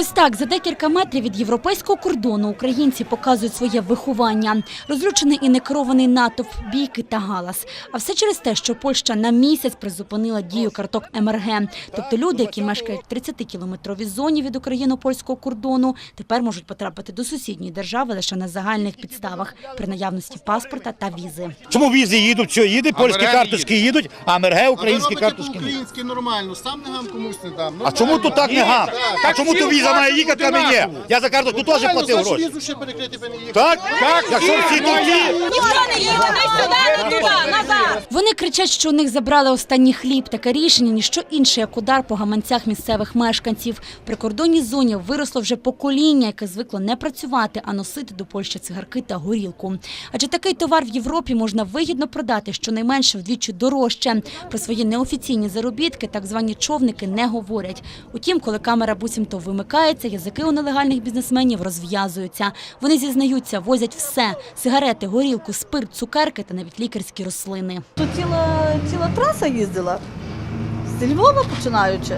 Ось так за декілька метрів від європейського кордону українці показують своє виховання. Розлючений і некерований натовп, бійки та галас. А все через те, що Польща на місяць призупинила дію карток МРГ. Тобто люди, які мешкають в 30-кілометровій зоні від україно-польського кордону, тепер можуть потрапити до сусідньої держави лише на загальних підставах при наявності паспорта та візи. Чому візи їдуть, що їде, польські МРГ карточки їдуть, а МРГ українські а ви карточки ні. по-українськи нормально, сам не гам комусь не дам. А чому тут так не гам? А чому тут віза має їхати, а мені? Я за карточку теж платив гроші. не. Так? Так. Якщо всі тут Ніхто не їде, не сюди, не туди, назад. Вони кричать, що у них забрали останній хліб. Таке рішення ніщо інше, як удар по гаманцях місцевих мешканців. В прикордонній зоні виросло вже покоління, яке звикло не працювати, а носити до Польщі цигарки та горілку. Адже такий товар в Європі можна вигідно продати щонайменше вдвічі дорожче. Про свої неофіційні заробітки так звані човники не говорять. Утім, коли камера буцімто вимикається, язики у нелегальних бізнесменів розв'язуються. Вони зізнаються, возять все – сигарети, горілку, спирт, цукерки та навіть лікарські рослини. Тут ціла, ціла траса їздила. З Львова починаючи.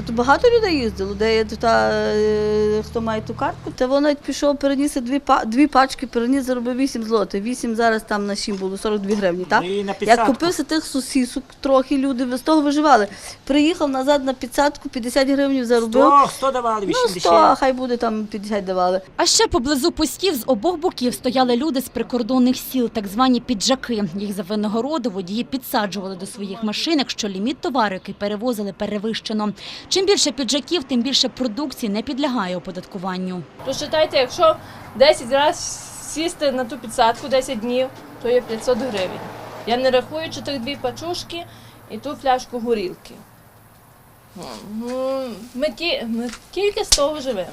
Та тут багато людей їздило, де є та, е, хто має ту картку. Та вона пішов, переніс дві, па- дві пачки, переніс, заробив 8 злотих. 8 зараз там на 7 було, 42 гривні, так? Ну, і на Як купився тих сосісок, трохи люди з того виживали. Приїхав назад на підсадку, 50 гривень заробив. 100, 100 давали, Ну, 100, хай буде там 50 давали. А ще поблизу постів з обох боків стояли люди з прикордонних сіл, так звані піджаки. Їх за винагороду водії підсаджували до своїх машин, якщо ліміт товару, який перевозили, перевищено. Чим більше піджаків, тим більше продукції не підлягає оподаткуванню. Посчитайте, якщо 10 разів сісти на ту підсадку 10 днів, то є 500 гривень. Я не рахуючи тих дві пачушки і ту фляжку горілки. Ну, Ми, ті, ми тільки з того живемо,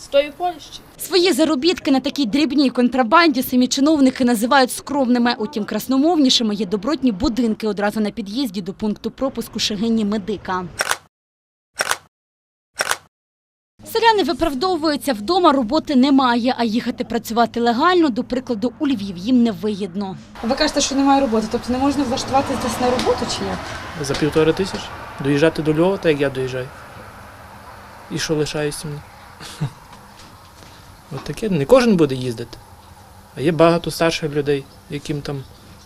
з тої Польщі. Свої заробітки на такій дрібній контрабанді самі чиновники називають скромними. Утім, красномовнішими є добротні будинки одразу на під'їзді до пункту пропуску Шегині Медика. Селяни виправдовуються, вдома роботи немає, а їхати працювати легально, до прикладу, у Львів їм не вигідно. Ви кажете, що немає роботи, тобто не можна влаштуватися десь на роботу чи як? За півтори тисячі. Доїжджати до Львова, так як я доїжджаю. І що лишається мені? От таке, не кожен буде їздити. А є багато старших людей, яким там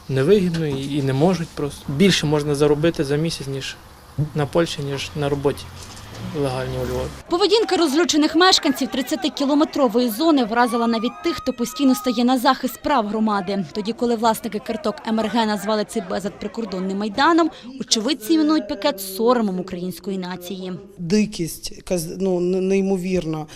невигідно і не можуть просто. Більше можна заробити за місяць, ніж на Польщі, ніж на роботі Легальні у Львові. Поведінка розлючених мешканців 30-кілометрової зони вразила навіть тих, хто постійно стає на захист прав громади. Тоді, коли власники карток МРГ назвали цей безад прикордонним майданом, очевидці іменують пакет соромом української нації. дикість, ну, неймовірна.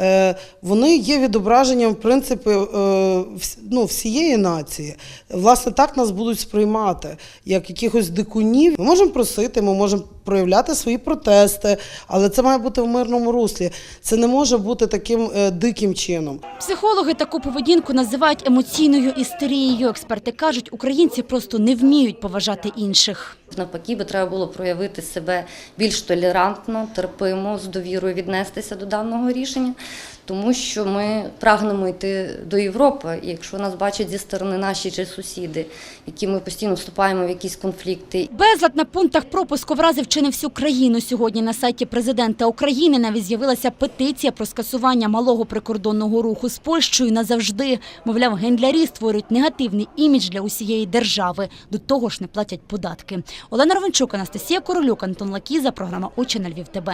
Е, вони є відображенням в принципі е, ну, всієї нації. Власне, так нас будуть сприймати, як якихось дикунів. Ми можемо просити, ми можемо проявляти свої протести, але це має бути в мирному руслі. Це не може бути таким е, диким чином. Психологи таку поведінку називають емоційною істерією. Експерти кажуть, українці просто не вміють поважати інших. Навпаки, би треба було проявити себе більш толерантно, терпимо, з довірою віднестися до даного рішення, тому що ми прагнемо йти до Європи. І якщо нас бачать зі сторони наші же сусіди, які ми постійно вступаємо в якісь конфлікти, Безлад на пунктах пропуску вразив чи не всю країну. Сьогодні на сайті президента України навіть з'явилася петиція про скасування малого прикордонного руху з Польщею назавжди. Мовляв, гендлярі створюють негативний імідж для усієї держави. До того ж не платять податки. Олена Ровенчук, Анастасія Королюк, Антон Лакіза, програма «Очі на Львів ТБ».